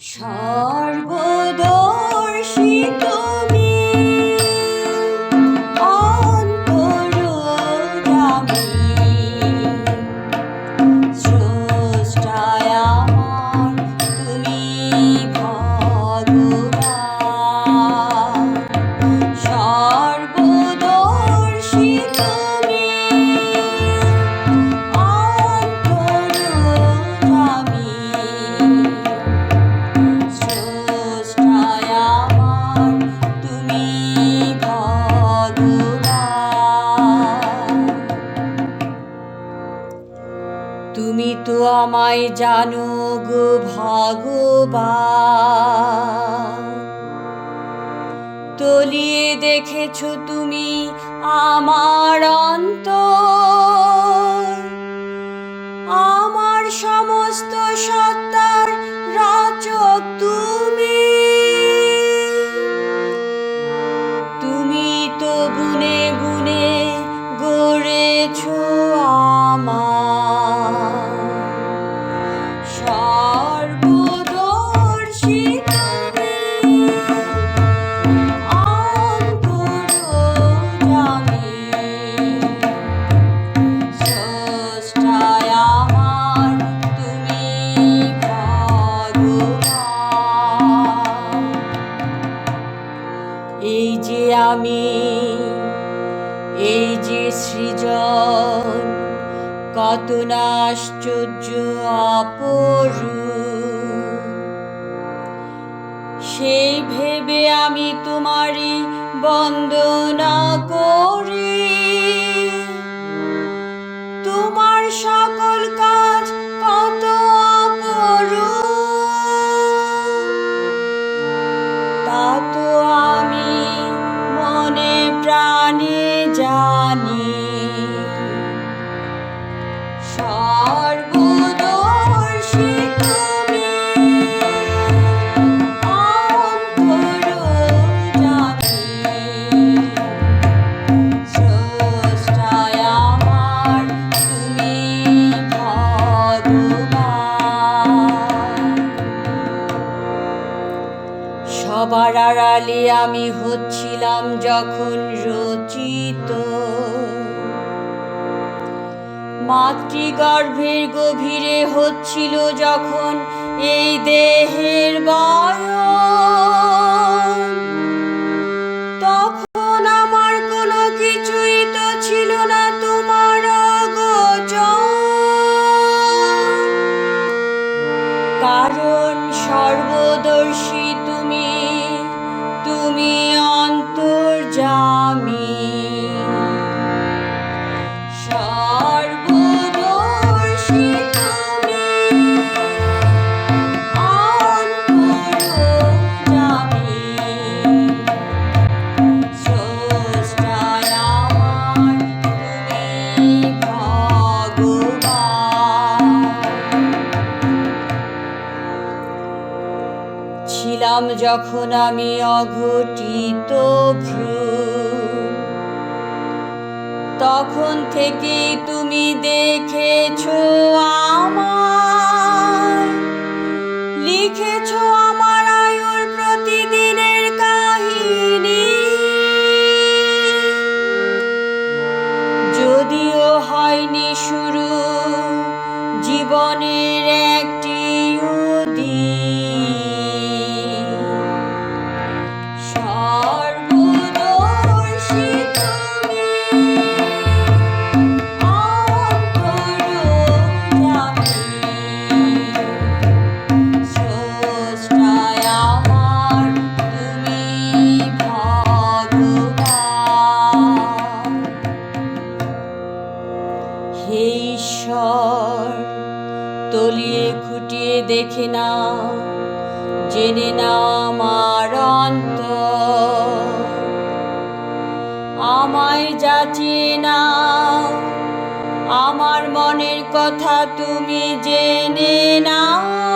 穷 তুমি তো আমায় জানো গো ভগবান। তলিয়ে দেখেছ তুমি আমার অন্ত আমার সমস্ত সত্তার যে আমি, এই যে সৃজন, কত না আশ্চর্য সেই ভেবে আমি তোমারই বন্দনা করি। তোমার সকল আড়ালে আমি হচ্ছিলাম যখন রচিত। মাতৃগর্ভের গভীরে হচ্ছিল যখন এই দেহের ছিলাম যখন আমি অঘটিত ভ্রূণ তখন থেকে তুমি দেখেছ আমার লিখেছো দেখে না জেনে না আমার অন্ত আমায় যাচিয়ে না আমার মনের কথা তুমি জেনে নাও।